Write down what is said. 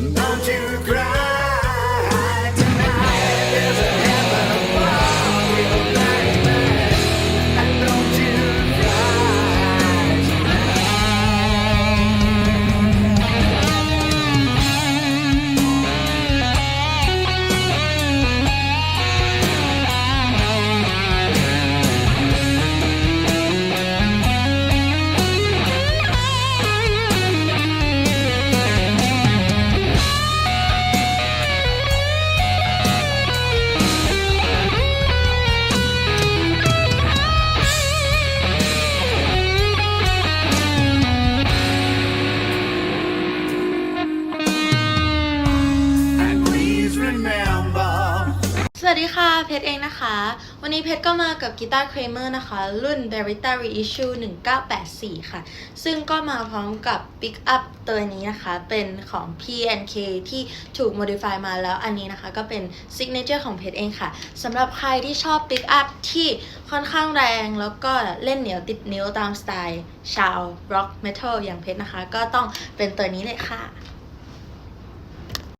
Don't you cry ดีค่ะ เพชรเองนะคะ วันนี้เพชรก็มากับกีตาร์เครเมอร์นะคะ รุ่น Beretta Reissue 1984 ค่ะ ซึ่งก็มาพร้อมกับ Pick Up ตัวนี้นะคะ เป็นของ P&K ที่ถูก modify มาแล้วอันนี้นะคะ ก็เป็น signature ของเพชรเองค่ะสำหรับใครที่ชอบ Pick Up ที่ค่อนข้างแรง แล้วก็เล่นเหนียวติดนิ้วตามสไตล์ชาว rock metal อย่างเพชรนะคะ ก็ต้องเป็นตัวนี้เลยค่ะ